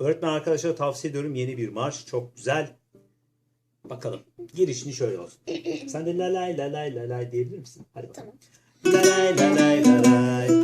Öğretmen arkadaşlara tavsiye ediyorum yeni bir marş. Çok güzel. Bakalım. Girişini şöyle olsun. Sen de la lay la lay la lay diyebilir misin? Hadi bakalım. La lay la lay la lay. La lay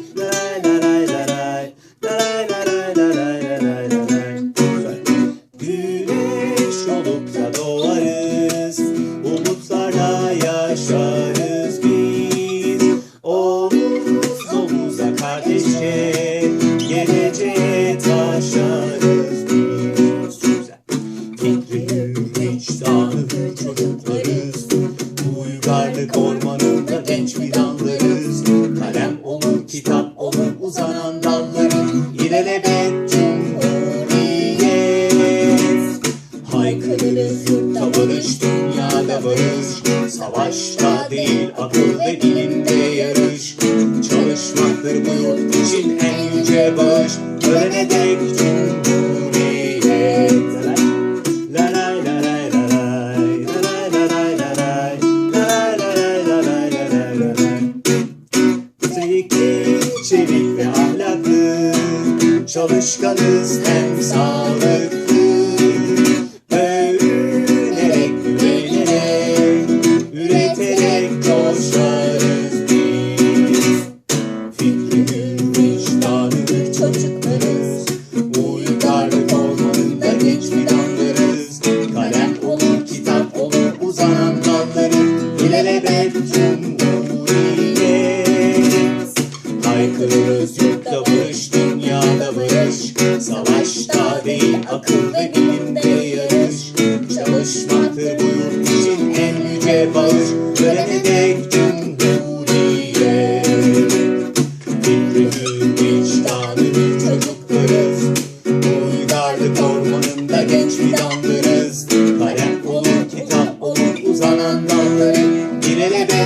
vicdanı çocuklarız. Uygarlık ormanında genç fidanlarız. Kalem olur, kitap olur, uzanan dalları. İlelebet cumhuriyet. Haykırırız yurtta barış, dünyada barış. Savaşta değil, akıl ve bilimde yarış. Çalışkanız hem sağlıklı. Övünerek, güvenerek, üreterek coşarız biz. Fikrimiz, vicdanımız, çocuklarız. Uygarlık ormanında genç fidanlarız. Kalem olur, kitap olur, uzanan dalları. İlelebet cumhuriyet. Haykırırız yurtta barış boşta akıl ve bilimde yarış Çalışmaktır bu yurt için en yüce bağış. Görene dek cumhuriye Fikrini vicdanını çocuklarız. Uygarlık ormanında genç fidanlarız. Kalem olur kitap olur uzanan dalları. Bir elebet